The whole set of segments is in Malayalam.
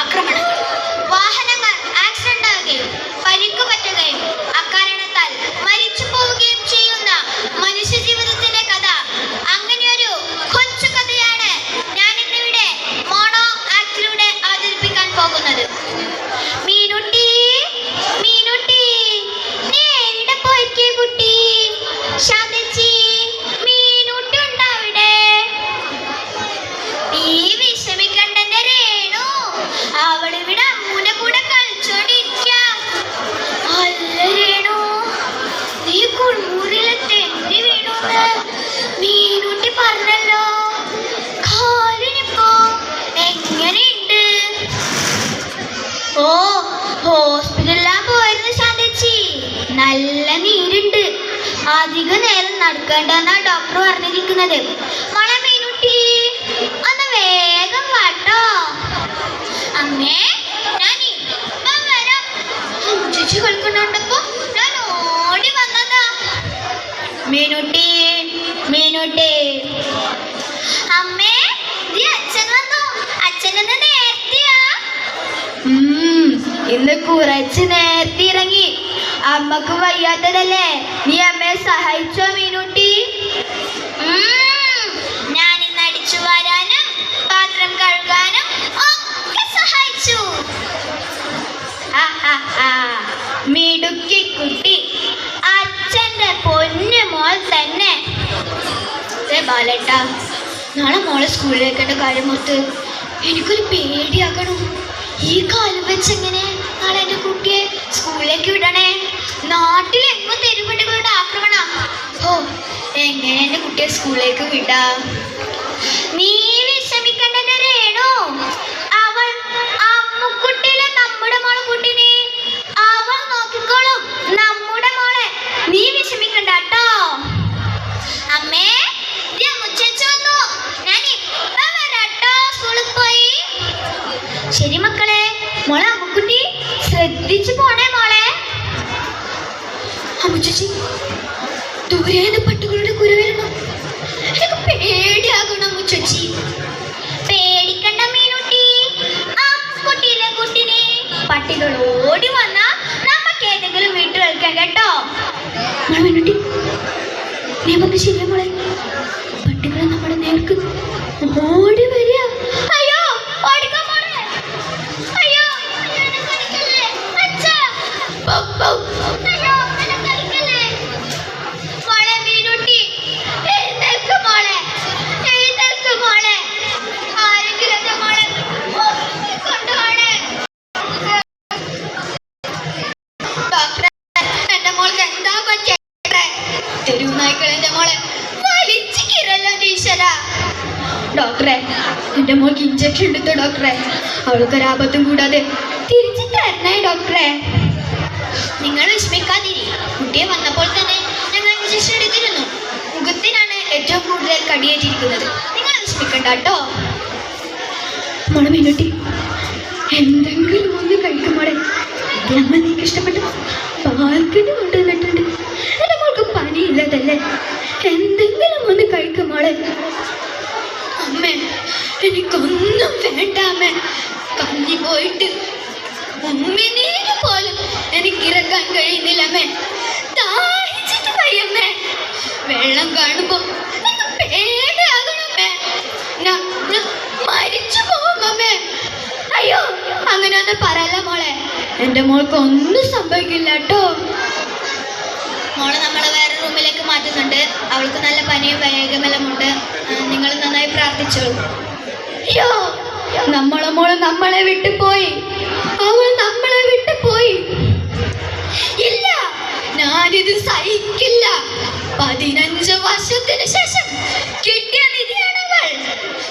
ആക്രമണങ്ങൾ മീനുട്ടി പറഞ്ഞല്ലോ എങ്ങനെയുണ്ട്? ഓ നല്ല നീരുണ്ട്. അധിക നേരം നടക്കേണ്ടെന്നാ ഡോക്ടർ പറഞ്ഞിരിക്കുന്നത്. മോളെ മീനുട്ടി അമ്മേ ദേ അച്ഛൻ വന്നു? അച്ഛനെന്ന് നേരത്തെയാ. ഉം, ഇന്ന് കുറച്ച് നേരത്തെ ഇറങ്ങി. അമ്മയ്ക്ക് വയ്യാത്തതല്ലേ? നീ അമ്മയെ സഹായിച്ചോ മീനുട്ടി? ഞാൻ ഇന്ന് അടിച്ചു വരാനും പാത്രം കഴുകാനും ഒക്കെ സഹായിച്ചു. മിടുക്കി കുട്ടി. ബാലേട്ടാ. നാളെ മോളെ സ്കൂളിലേക്കേണ്ട കാര്യം ഓർത്ത് എനിക്കൊരു പേടിയാക്കണം. ഈ കാലം വെച്ചെങ്ങനെ നാളെ എന്റെ കുട്ടിയെ സ്കൂളിലേക്ക് വിടണേ? നാട്ടിലെങ്ങും തെരുവണ്ടികളുടെ ആക്രമണ. ഓ എങ്ങനെ എന്റെ കുട്ടിയെ സ്കൂളിലേക്ക് വിടാം? നീ ശരി മക്കളെ. മോളെ അമ്മുക്കുട്ടി ശ്രദ്ധിച്ചു പോണേ മോളെ. അമ്മുച്ചി ദൂരേന്ന് പട്ടുകളുടെ കുര വരുന്നു പേടിയാകണം അമ്മുച്ചി. പേടിക്കണ്ട മീനുട്ടി. അമ്മുക്കുട്ടിയിലെ കുട്ടിനെ. പട്ടികൾ ഓടി വന്ന നമുക്ക് ഏതെങ്കിലും വീട്ടിൽ വെക്കാം കേട്ടോ. മീനുട്ടി നീ പറഞ്ഞ ശരിയാ മോളെ. പട്ടികളെ നമ്മുടെ നേർക്ക് ഓടി ഡോക്ടറെ. എന്റെ മോൾക്ക് ഇഞ്ചക്ഷൻ എടുത്തു ഡോക്ടറെ? അവൾക്കൊരാപത്തും കൂടാതെ തിരിച്ചു തരണേ ഡോക്ടറെ. നിങ്ങൾ വിഷമിക്കാതിരി. കുട്ടിയെ വന്നപ്പോൾ തന്നെ ഞങ്ങൾ ഇഞ്ചക്ഷൻ എടുത്തിരുന്നു. മുഖത്തിനാണ് ഏറ്റവും കൂടുതൽ കടിയേറ്റിരിക്കുന്നത്. നിങ്ങൾ വിഷമിക്കണ്ട കേട്ടോ. മോളെ എന്തെങ്കിലും ഒന്ന് കഴിക്കും മോളെ. അമ്മ ഇഷ്ടപ്പെട്ടു ഇഷ്ടപ്പെട്ട. പാൽക്കടി കൊണ്ടുവന്നിട്ടുണ്ട്. എന്റെ മോൾക്ക് പനിയില്ലതല്ലേ എന്തെങ്കിലും ഒന്ന് കഴിക്കും എനിക്കൊന്നും വേണ്ട അമ്മേ കഞ്ഞി പോയിട്ട് ഉമ്മിനീര് പോലും എനിക്ക് ഇറക്കാൻ കഴിയുന്നില്ലമേ ദാഹിച്ചിട്ട് വയ്യമ്മേ. വെള്ളം കാണുമ്പോ എനിക്ക് പേടിയാകണമേ. ഞാൻ മരിച്ചു പോകും അമ്മേ അയ്യോ അങ്ങനെ ഒന്നും പറയല്ല മോളെ. എന്റെ മോൾക്ക് ഒന്നും സംഭവിക്കില്ല മാറ്റുന്നുണ്ട് അവൾക്ക് നല്ല പനിയും വേഗമെല്ലാമുണ്ട് നിങ്ങൾ നന്നായി പ്രാർത്ഥിച്ചോളൂ അയ്യോ നമ്മളെ മോൾ നമ്മളെ വിട്ടു പോയി അവൾ നമ്മളെ വിട്ടു പോയി ഇല്ല ഞാനിത് സഹിക്കില്ല. പതിനഞ്ച് വർഷത്തിന് ശേഷം കിട്ടിയ നിധിയാണവൾ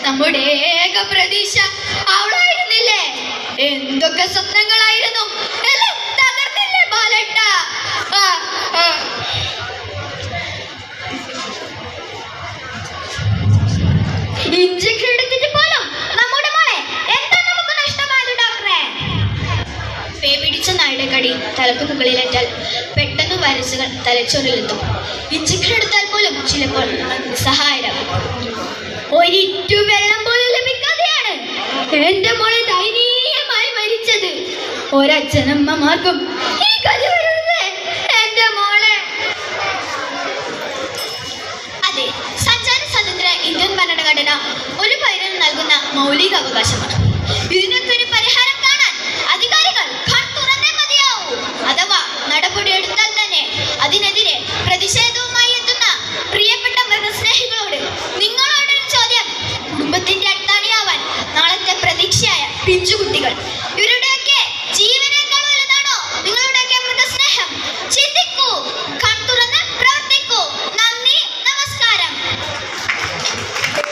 നമ്മുടെ ഏക പ്രതീക്ഷ അവളായിരുന്നില്ലേ? എന്തൊക്കെ സ്വപ്നങ്ങളായിരുന്നു? എല്ലാം നായുടെ കടി തലക്ക് മുകളിലേറ്റാൽ പെട്ടെന്ന് വൈറസുകൾ തലച്ചോറിലെത്തും. ഇഞ്ചക്ഷൻ എടുത്താൽ പോലും ചിലപ്പോൾ സഹായരാകും ഒരിറ്റു വെള്ളം പോലും ലഭിക്കാതെയാണ് എന്റെ മോളെ ദയനീയമായി മരിച്ചത്. ഒരച്ഛനമ്മമാർക്കും ഈ വരുന്നേ എന്റെ മോളെ. അതെ സഞ്ചാര സ്വാതന്ത്ര്യ ഇന്ത്യൻ ഭരണഘടന ഒരു പൗരന് നൽകുന്ന മൗലിക അവകാശമാണ്